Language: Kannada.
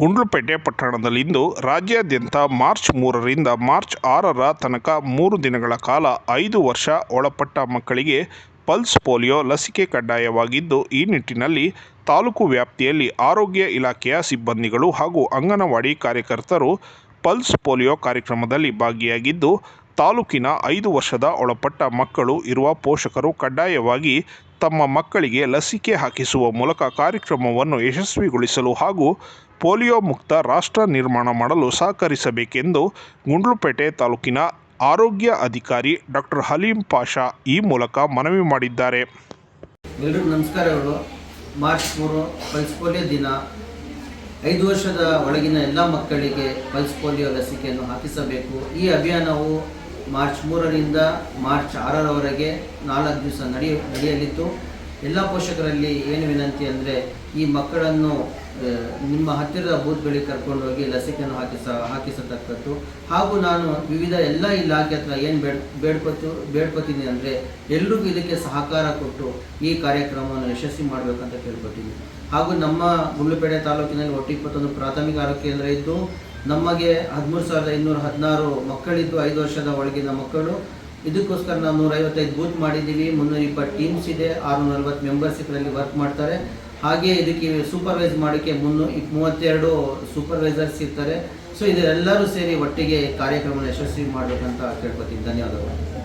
ಗುಂಡ್ಲುಪೇಟೆ ಪಟ್ಟಣದಲ್ಲಿಂದು ರಾಜ್ಯಾದ್ಯಂತ ಮಾರ್ಚ್ ಮೂರರಿಂದ ಮಾರ್ಚ್ ಆರರ ತನಕ ಮೂರು ದಿನಗಳ ಕಾಲ ಐದು ವರ್ಷ ಒಳಪಟ್ಟ ಮಕ್ಕಳಿಗೆ ಪಲ್ಸ್ ಪೋಲಿಯೋ ಲಸಿಕೆ ಕಡ್ಡಾಯವಾಗಿದ್ದು, ಈ ನಿಟ್ಟಿನಲ್ಲಿ ತಾಲೂಕು ವ್ಯಾಪ್ತಿಯಲ್ಲಿ ಆರೋಗ್ಯ ಇಲಾಖೆಯ ಸಿಬ್ಬಂದಿಗಳು ಹಾಗೂ ಅಂಗನವಾಡಿ ಕಾರ್ಯಕರ್ತರು ಪಲ್ಸ್ ಪೋಲಿಯೋ ಕಾರ್ಯಕ್ರಮದಲ್ಲಿ ಭಾಗಿಯಾಗಿದ್ದು, ತಾಲೂಕಿನ ಐದು ವರ್ಷದ ಒಳಪಟ್ಟ ಮಕ್ಕಳು ಇರುವ ಪೋಷಕರು ಕಡ್ಡಾಯವಾಗಿ ತಮ್ಮ ಮಕ್ಕಳಿಗೆ ಲಸಿಕೆ ಹಾಕಿಸುವ ಮೂಲಕ ಕಾರ್ಯಕ್ರಮವನ್ನು ಯಶಸ್ವಿಗೊಳಿಸಲು ಹಾಗೂ ಪೋಲಿಯೋ ಮುಕ್ತ ರಾಷ್ಟ್ರ ನಿರ್ಮಾಣ ಮಾಡಲು ಸಹಕರಿಸಬೇಕೆಂದು ಗುಂಡ್ಲುಪೇಟೆ ತಾಲೂಕಿನ ಆರೋಗ್ಯ ಅಧಿಕಾರಿ ಡಾಕ್ಟರ್ ಹಲೀಂ ಪಾಷಾ ಈ ಮೂಲಕ ಮನವಿ ಮಾಡಿದ್ದಾರೆ. ಎಲ್ರಿಗೂ ನಮಸ್ಕಾರಗಳು ಮಾರ್ಚ್ ಮೂರು, ಪಲ್ಸ್ ಪೋಲಿಯೋ ದಿನ. ಐದು ವರ್ಷದ ಒಳಗಿನ ಎಲ್ಲ ಮಕ್ಕಳಿಗೆ ಪಲ್ಸ್ ಪೋಲಿಯೋ ಲಸಿಕೆಯನ್ನು ಹಾಕಿಸಬೇಕು. ಈ ಅಭಿಯಾನವು ಮಾರ್ಚ್ ಮೂರರಿಂದ ಮಾರ್ಚ್ ಆರರವರೆಗೆ ನಾಲ್ಕು ದಿವಸ ನಡೆಯ ನಡೆಯಲಿತ್ತು ಎಲ್ಲ ಪೋಷಕರಲ್ಲಿ ಏನು ವಿನಂತಿ ಅಂದರೆ ಈ ಮಕ್ಕಳನ್ನು ನಿಮ್ಮ ಹತ್ತಿರದ ಬೂತ್ಗಳಿಗೆ ಕರ್ಕೊಂಡೋಗಿ ಲಸಿಕೆಯನ್ನು ಹಾಕಿಸ, ಹಾಕಿಸತಕ್ಕದ್ದು. ಹಾಗೂ ನಾನು ವಿವಿಧ ಎಲ್ಲ ಇಲಾಖೆ ಹತ್ರ ಏನು ಬೇಡ್ ಬೇಡ್ಕೊತು ಬೇಡ್ಕೊತೀನಿ ಅಂದರೆ ಎಲ್ರಿಗೂ ಇದಕ್ಕೆ ಸಹಕಾರ ಕೊಟ್ಟು ಈ ಕಾರ್ಯಕ್ರಮವನ್ನು ಯಶಸ್ವಿ ಮಾಡಬೇಕಂತ ಕೇಳ್ಕೊತೀನಿ. ಹಾಗೂ ನಮ್ಮ ಗುಂಡ್ಲುಪೇಟೆ ತಾಲೂಕಿನಲ್ಲಿ ಒಟ್ಟು ಇಪ್ಪತ್ತೊಂದು ಪ್ರಾಥಮಿಕ ಆರೋಗ್ಯ ಕೇಂದ್ರ ಇದ್ದು ನಮಗೆ ಹದಿಮೂರು ಸಾವಿರದ ಇನ್ನೂರ ಹದಿನಾರು ಮಕ್ಕಳಿದ್ದು ಐದು ವರ್ಷದ ಒಳಗಿನ ಮಕ್ಕಳು. ಇದಕ್ಕೋಸ್ಕರ ನಾವು ನೂರೈವತ್ತೈದು ಬೂತ್ ಮಾಡಿದ್ದೀವಿ. ಮುನ್ನೂರ ಇಪ್ಪತ್ತು ಟೀಮ್ಸ್ ಇದೆ. ಆರುನೂರ ನಲ್ವತ್ತು ಮೆಂಬರ್ಸ್ ವರ್ಕ್ ಮಾಡ್ತಾರೆ. ಹಾಗೆ ಇದಕ್ಕೆ ಸೂಪರ್ವೈಸ್ ಮಾಡೋಕ್ಕೆ ಮುನ್ನೂ ಮೂವತ್ತೆರಡು ಸೂಪರ್ವೈಸರ್ಸ್ ಇರ್ತಾರೆ. ಸೊ ಇದೆಲ್ಲರೂ ಸೇರಿ ಒಟ್ಟಿಗೆ ಕಾರ್ಯಕ್ರಮ ಯಶಸ್ವಿ ಮಾಡಬೇಕಂತ ಕೇಳ್ಕೊತೀನಿ. ಧನ್ಯವಾದಗಳು.